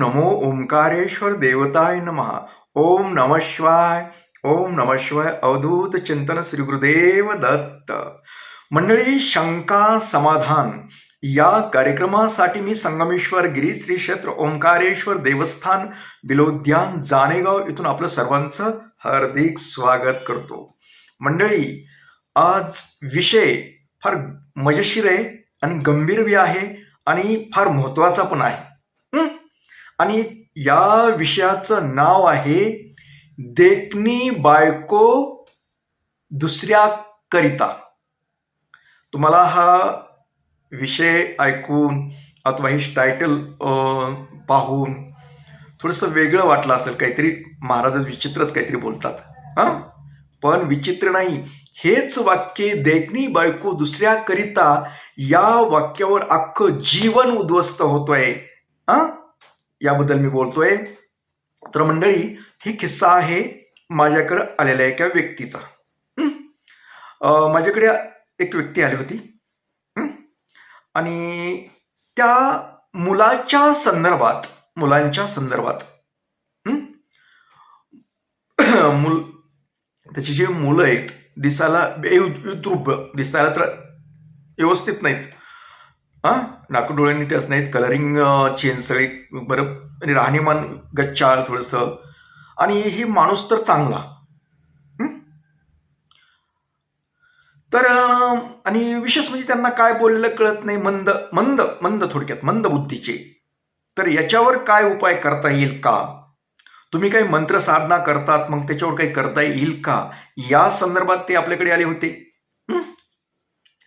नमो ओंकारेश्वर देवताय नमः। ओम नम शिवाय ओम नम शिवाय अवधूत चिंतन श्री गुरुदेव दत्त। मंडळी शंका समाधान। या कार्यक्रमासाठी मी संगमेश्वर गिरी श्री क्षेत्र ओंकारेश्वर देवस्थान बिलोद्यान जानेगाव इथून आपलं सर्वांचं हार्दिक स्वागत करतो। मंडळी आज विषय फार मजेशीर आहे आणि गंभीर बी आहे आणि फार महत्त्वाचा पण आहे। आणि या विषयाचं नाव आहे देखणी बायको दुसऱ्या करिता तुम्हाला हा विषय ऐकून अथवा हे टायटल पाहून थोडंसं वेगळं वाटलं असेल काहीतरी महाराज विचित्रच काहीतरी बोलतात. हां? पण विचित्र नाही. हेच वाक्य देखणी बायको दुसऱ्या करिता या वाक्यावर अख्खं जीवन उद्ध्वस्त होतोय. हा? याबद्दल मी बोलतोय. तर मंडळी ही किस्सा आहे माझ्याकडे आलेल्या एका व्यक्तीचा. माझ्याकडे एक व्यक्ती आली होती. आणि त्या मुलाच्या संदर्भात मुलांच्या संदर्भात मुल त्याची जी मुलं आहेत दिसायला विद्रूप दिसायला तर व्यवस्थित नाहीत. हा? नाकू डोळे नीटच नाहीत. कलरिंग चेंज सगळे बरं. आणि राहणीमान गच्चाळ थोडंसं. आणि हे माणूस तर चांगला. तर आणि विशेष म्हणजे त्यांना काय बोललेलं कळत नाही. मंद मंद मंद थोडक्यात. मंद बुद्धीचे. तर याच्यावर काय उपाय करता येईल का? तुम्ही काही मंत्र साधना करतात मग त्याच्यावर काही करता येईल का? या संदर्भात ते आपल्याकडे आले होते.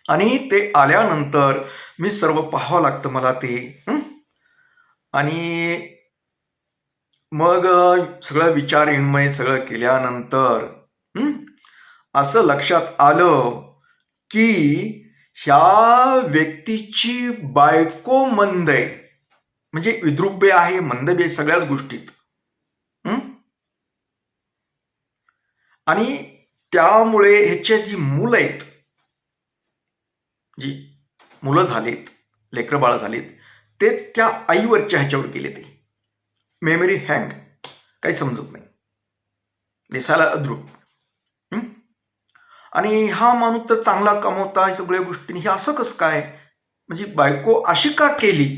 आणि ते आल्यानंतर मी सर्व पाहावं लागतं मला ते आणि मग सगळं विचार विनिमय सगळं केल्यानंतर असं लक्षात आलं की ह्या व्यक्तीची बायको मंद आहे. म्हणजे विद्रुप्य आहे मंद बी आहे सगळ्याच गोष्टीत. आणि त्यामुळे ह्याच्या जी मुलं आहेत जी मुलं झालीत लेकरं बाळं झालीत ते त्या आईवरच्या ह्याच्यावर गेले ते. मेमरी हँग काही समजत नाही. दिसायला अद्रुप आणि हा माणूस तर चांगला कमवता या सगळ्या गोष्टी हे असं कसं काय? म्हणजे बायको अशी का केली?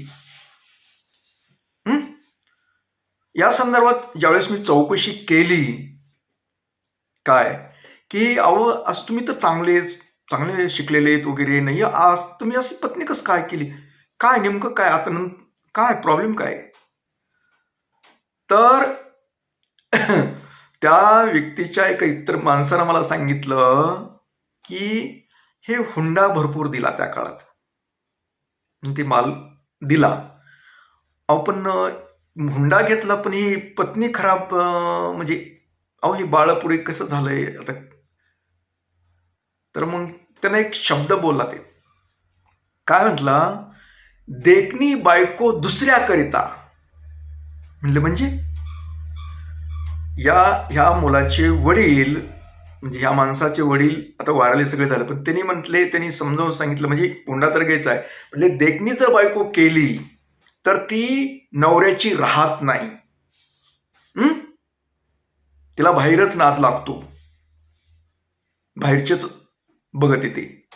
या संदर्भात ज्यावेळेस मी चौकशी केली काय? की अहो असं तुम्ही तर चांगलेच चांगले शिकलेले आहेत वगैरे नाही. आज तुम्ही अशी पत्नी कसं काय केली? काय नेमकं काय आता नं- काय प्रॉब्लेम काय? तर त्या व्यक्तीच्या एका इतर माणसानं मला सांगितलं की हे हुंडा भरपूर दिला त्या काळात. ते माल दिला. अहो पण हुंडा घेतला पण ही पत्नी खराब म्हणजे अहो हे बाळ पुढे कसं झालंय? आता तर मग त्यांना एक शब्द बोलला ते. काय म्हटलं? देखणी बायको दुसऱ्याकरिता. म्हणलं म्हणजे? या ह्या मुलाचे वडील म्हणजे ह्या माणसाचे वडील आता वारले सगळे झाले पण त्यांनी म्हटले त्यांनी समजावून सांगितलं म्हणजे हुंडा तर घ्यायचा आहे. म्हणजे देखणी जर बायको केली तर ती नवऱ्याची राहत नाही. तिला बाहेरच नाद लागतो. बाहेरचेच बघत येते.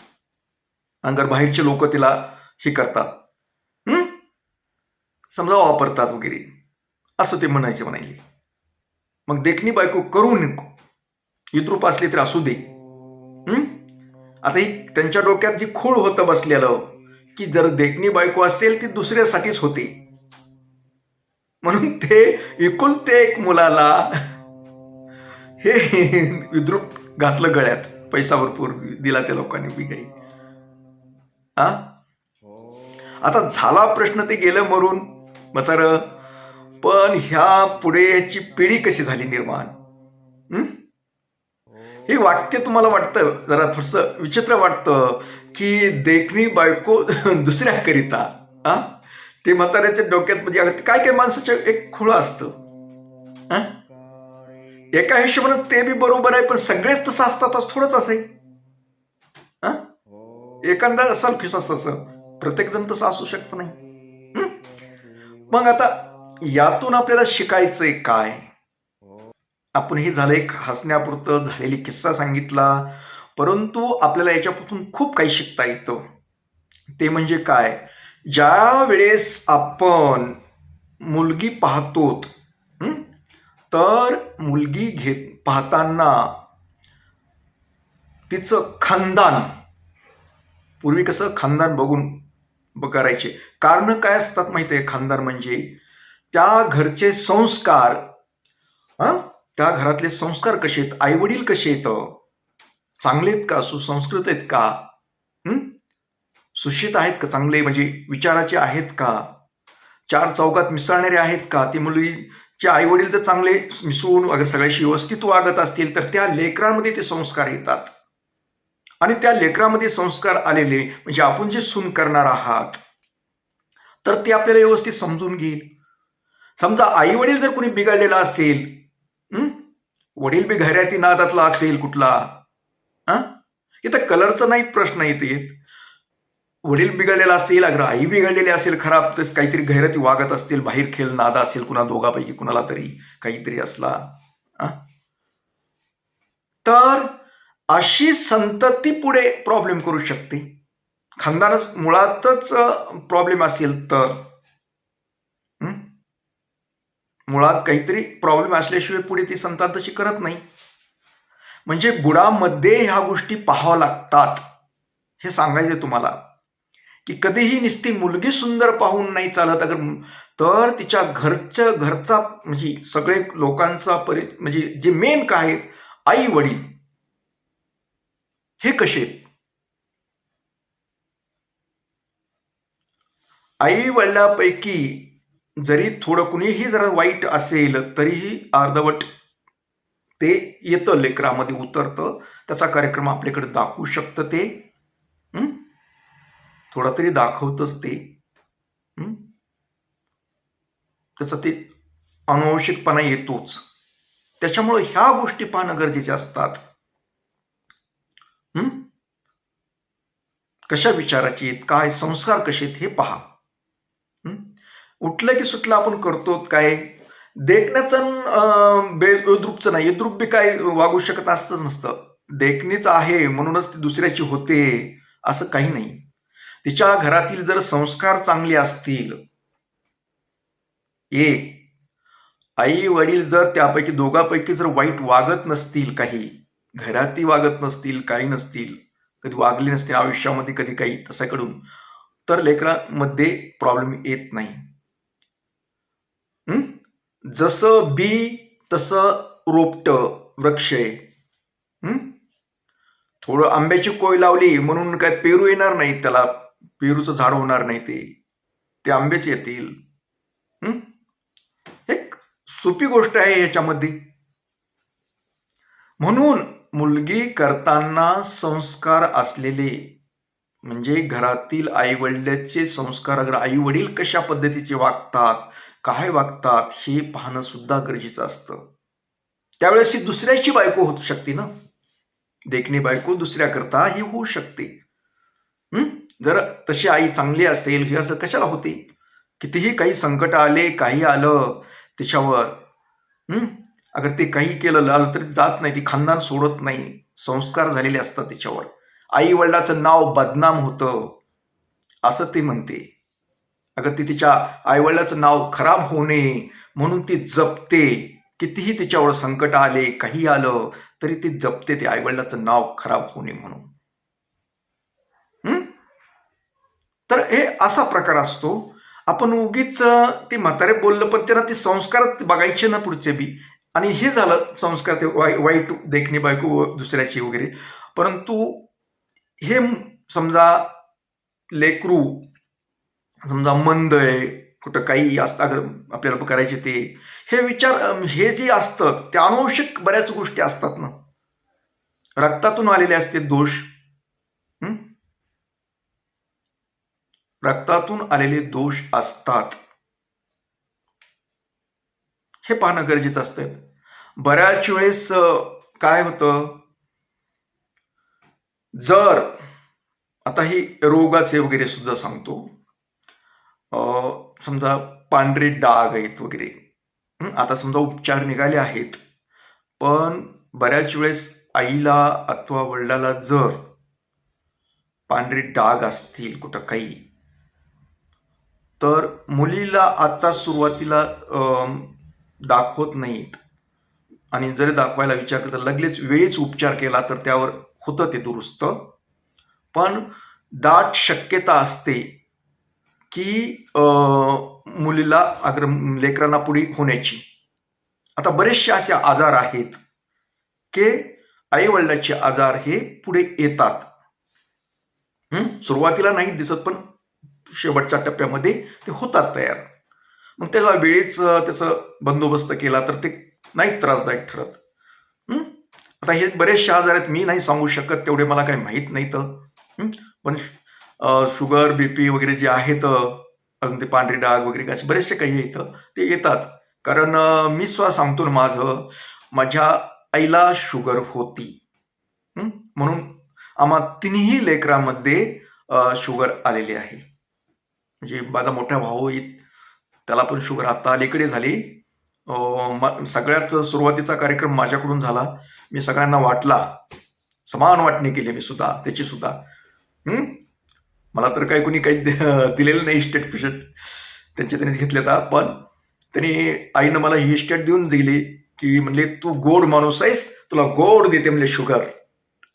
आणि बाहेरचे लोक तिला हे करतात. समजा वापरतात वगैरे. असं ते म्हणायचे म्हणायचे मग देखणी बायको करून इतरूप असली तर असू दे. आता ही त्यांच्या डोक्यात जी खोळ होतं बसलेलं की जर देखणी बायको असेल ती दुसऱ्यासाठीच होती. म्हणून ते एकुलते एक मुलाला हे विद्रूप घातलं गळ्यात. पैसा भरपूर दिला त्या लोकांनी बी काही. आ? आता झाला प्रश्न ते गेलं मरून. मग पण ह्या पुढे ह्याची पिढी कशी झाली निर्माण? हे? वाक्य तुम्हाला वाटतं जरा थोडस विचित्र वाटतं की देखणी बायको दुसऱ्याकरिता आ? ते म्हाताऱ्याच्या डोक्यात म्हणजे काय काय माणसाचं एक खुळं असतं. एका हिशोबानं ते बी बरोबर आहे पण सगळेच तसं असतात असं थोडंच असे एखादा असाल खिस असं प्रत्येक जण तसं असू शकत नाही. मग आता यातून आपल्याला शिकायचंय काय? आपण हे झालं एक हसण्यापुरतं झालेली किस्सा सांगितला. परंतु आपल्याला याच्यापासून खूप काही शिकता येतं. ते म्हणजे काय? ज्या वेळेस आपण मुलगी पाहतोत तर मुलगी घेत पाहताना तिचं खानदान पूर्वी कसं खानदान बघून ब- करायचे कारण काय असतात माहिती आहे? खानदान म्हणजे त्या घरचे संस्कार हा? त्या घरातले संस्कार कसे आहेत? आई वडील कसे आहेत? चांगले आहेत का? सुसंस्कृत आहेत का? सुशित आहेत का? चांगले म्हणजे विचाराचे आहेत का? चार चौकात मिसळणारे आहेत का? ती जे आई वडील जर चांगले मिसळून वगैरे सगळ्याशी व्यवस्थित वागत असतील तर त्या लेकरांमध्ये ते संस्कार येतात. आणि त्या लेकरामध्ये संस्कार आलेले म्हणजे आपण जे सून करणार आहात तर ते आपल्याला व्यवस्थित समजून घेईल. समजा आई वडील जर कोणी बिघडलेला असेल वडील बी घराती नादातला असेल कुठला? इथं कलरचा नाही प्रश्न येते येत. वडील बिघडलेला असेल अगर आई बिघडलेली असेल खराब तर काहीतरी गैरती वागत असतील बाहेर खेळ नादा असेल कुणा दोघापैकी कुणाला तरी काहीतरी असला तर अशी संतती पुढे प्रॉब्लेम करू शकते. खानदानच मुळातच प्रॉब्लेम असेल तर मुळात काहीतरी प्रॉब्लेम असल्याशिवाय पुढे ती संतान तशी करत नाही. म्हणजे बुडामध्ये ह्या गोष्टी पाहाव्या लागतात. हे सांगायचे तुम्हाला. की कधीही नुसती मुलगी सुंदर पाहून नाही चालत अगर तर तिच्या घरच्या घरचा म्हणजे सगळे लोकांचा परि म्हणजे जे मेन काय आहेत आई वडील हे कसे आहेत? आई वडिलापैकी जरी थोडं कुणीही जरा वाईट असेल तरीही अर्धवट ते येतं लेकरामध्ये उतरतं. त्याचा कार्यक्रम आपल्याकडे दाखवू शकतं ते. हं? थोडा तरी दाखवतच ते. तसं त्याचा ते अनुवंशिकपणा येतोच. त्याच्यामुळं ह्या गोष्टी पाहणं गरजेचे असतात. कशा विचाराचे आहेत? काय संस्कार कसे आहेत? हे पहा. उठलं की सुटलं आपण करतो काय? देखण्याचं बेद्रुपचं नाही. द्रुप बी काय वागू शकत असतंच नसतं. देखणीच आहे म्हणूनच ती दुसऱ्याची होते असं काही नाही. तिच्या घरातील जर संस्कार चांगले असतील एक आई वडील जर त्यापैकी दोघांपैकी जर वाईट वागत नसतील काही घरातही वागत नसतील काही नसतील कधी वागले नसतील आयुष्यामध्ये कधी काही तसाकडून तर लेकरांमध्ये प्रॉब्लेम येत नाही. जसं बी तसं रोपट वृक्ष आहे. थोडं आंब्याची कोय लावली म्हणून काय पेरू येणार नाही त्याला. पेरूचं झाड होणार नाही ते. ते आंबेच येतील. एक सोपी गोष्ट आहे याच्यामध्ये. म्हणून मुलगी करताना संस्कार असलेले म्हणजे घरातील आई वडिलांचे संस्कार अगर आई वडील कशा पद्धतीचे वागतात काय वागतात हे पाहणं सुद्धा गरजेचं असतं. त्यावेळेस ही दुसऱ्याची बायको होऊ शकते ना? देखणी बायको दुसऱ्याकरता ही होऊ शकते. जर तशी आई चांगली असेल ही असं कशाला होते? कितीही काही संकट आले काही आलं तिच्यावर अगर ते काही केलं आलं तरी जात नाही ती खानदान सोडत नाही. संस्कार झालेले असतात तिच्यावर आई वडिलाचं नाव बदनाम होतं. असं ते म्हणते. अगर ती तिच्या आईवडिलाचं नाव खराब होऊ नये म्हणून ती जपते. कितीही तिच्यावर संकट आले काही आलं तरी ती जपते ते आईवडिलाचं नाव खराब होऊ नये म्हणून हं? तर हे असा प्रकार असतो. आपण उगीच ते म्हातारे बोललं पण त्यांना ते संस्कार बघायचे ना पुढचे बी. आणि हे झालं संस्कार ते वाई वाईट देखणी बायको दुसऱ्याची वगैरे. परंतु हे समजा लेकरू समजा मंद आहे कुठं काही असतं अगर आपल्याला करायचे ते. हे विचार हे जे असतं ते अनुवंशिक बऱ्याच गोष्टी असतात ना. रक्तातून आलेले असते दोष. रक्तातून आलेले दोष असतात. हे पाहणं गरजेचं असतं बऱ्याच वेळेस काय होतं? जर आता ही रोगाचे वगैरे सुद्धा सांगतो. समजा पांढरे डाग आहेत वगैरे. आता समजा उपचार निघाले आहेत. पण बऱ्याच वेळेस आईला अथवा वडिलाला जर पांढरे डाग असतील कुठं काही तर मुलीला आता सुरुवातीला दाखवत नाहीत. आणि जरी दाखवायला विचार केला तर लगेच वेळीच उपचार केला तर त्यावर होतं ते दुरुस्त. पण दाट शक्यता असते की मुलीला अग्र लेकरांना पुढे होण्याची. आता बरेचसे असे आजार आहेत की आई वडिलाचे आजार हे पुढे येतात. सुरुवातीला नाही दिसत पण शेवटच्या टप्प्यामध्ये ते होतात तयार. मग त्याला वेळीच त्याचं बंदोबस्त केला तर ते नाही त्रासदायक ठरत. आता हे बरेचसे आजार आहेत मी नाही सांगू शकत तेवढे मला काही माहीत नाही तर पण शुगर शुगर बीपी वगैरे जे आहेत अजून ते पांढरी डाग वगैरे असे बरेचसे काही येतं ते येतात. कारण मी स्वतः सांगतो ना माझं माझ्या आईला शुगर होती. म्हणून आम्हा तिन्ही लेकरामध्ये शुगर आलेली आहे. म्हणजे माझा मोठा भाऊ त्याला पण शुगर आता अलीकडे झाली. सगळ्यात सुरुवातीचा कार्यक्रम माझ्याकडून झाला. मी सगळ्यांना वाटला. समान वाटणी केली मी सुद्धा त्याची सुद्धा. मला तर काही कोणी काही दिलेलं नाही इस्टेट पिशेट त्यांचे त्यांनी घेतले होता पण त्यांनी आईनं मला ही इस्टेट देऊन दिली की म्हणले तू गोड माणूस आहेस तुला गोड देते म्हणले शुगर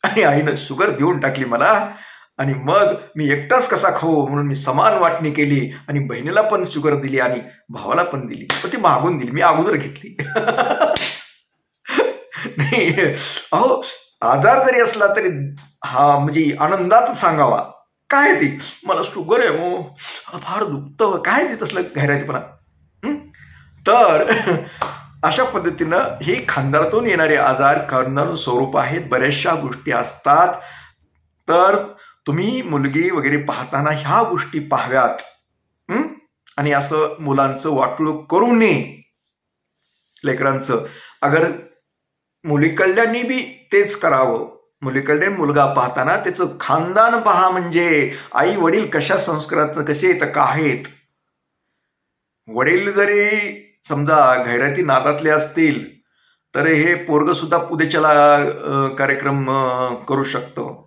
आणि आईनं शुगर देऊन टाकली मला. आणि मग मी एकटाच कसा खाऊ म्हणून मी समान वाटणी केली आणि बहिणीला पण शुगर दिली आणि भावाला पण दिली. पण ती मागून दिली. मी अगोदर घेतली. नाही. अहो आजार जरी असला तरी हा म्हणजे आनंदात सांगावा. काय ती? मला शुगर आहे हो. मो फार दुखतं. काय ते तसलं घायरातीपणा तर अशा पद्धतीनं ही खानदारातून येणारे आजार कर्नल स्वरूप आहेत. बऱ्याचशा गोष्टी असतात. तर तुम्ही मुलगी वगैरे पाहताना ह्या गोष्टी पाहाव्यात आणि असं मुलांचं वाटणूक करू नये. लेकरांचं. अगर मुलीकडल्यानी बी तेच करावं. मुलीकडे मुलगा पाहताना त्याचं खानदान पहा म्हणजे आई वडील कशा संस्कारात कसे येत का आहेत. वडील जरी समजा घैराती नादातले असतील तर हे पोरग सुद्धा पुदेच्याला कार्यक्रम करू शकतो.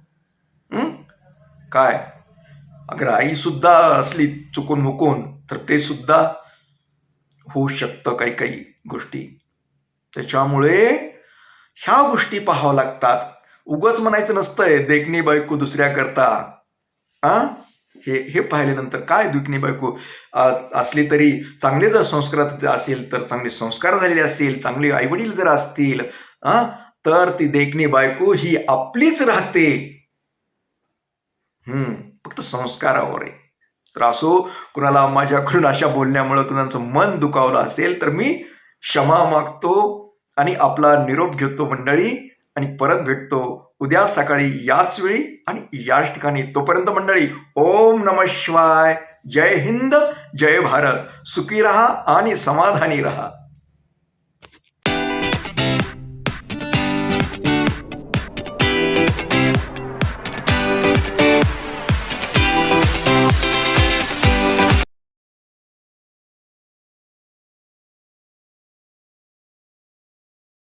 काय? अगर आई सुद्धा असली चुकून मुकून तर ते सुद्धा होऊ शकतं काही काही गोष्टी. त्याच्यामुळे ह्या गोष्टी पाहाव्या लागतात. उगच म्हणायचं नसतंय देखणी बायको दुसऱ्या करता. आ? हे हे पाहिल्यानंतर काय दुखणी बायको? असली तरी चांगले जर संस्कार असेल तर चांगले संस्कार झालेले असतील चांगले आईवडील जर असतील तर ती देखणी बायको ही आपलीच राहते. फक्त संस्कारावर आहे तर असो कुणाला माझ्याकडून अशा बोलण्यामुळे कुणाचं मन दुखावलं असेल तर मी क्षमा मागतो आणि आपला निरोप घेतो मंडळी आणि परत भेटतो उद्या सकाळी याच वेळी आणि याच ठिकाणी. तोपर्यंत मंडळी ओम नम शिवाय. जय हिंद जय भारत. सुखी रहा आणि समाधानी रहा.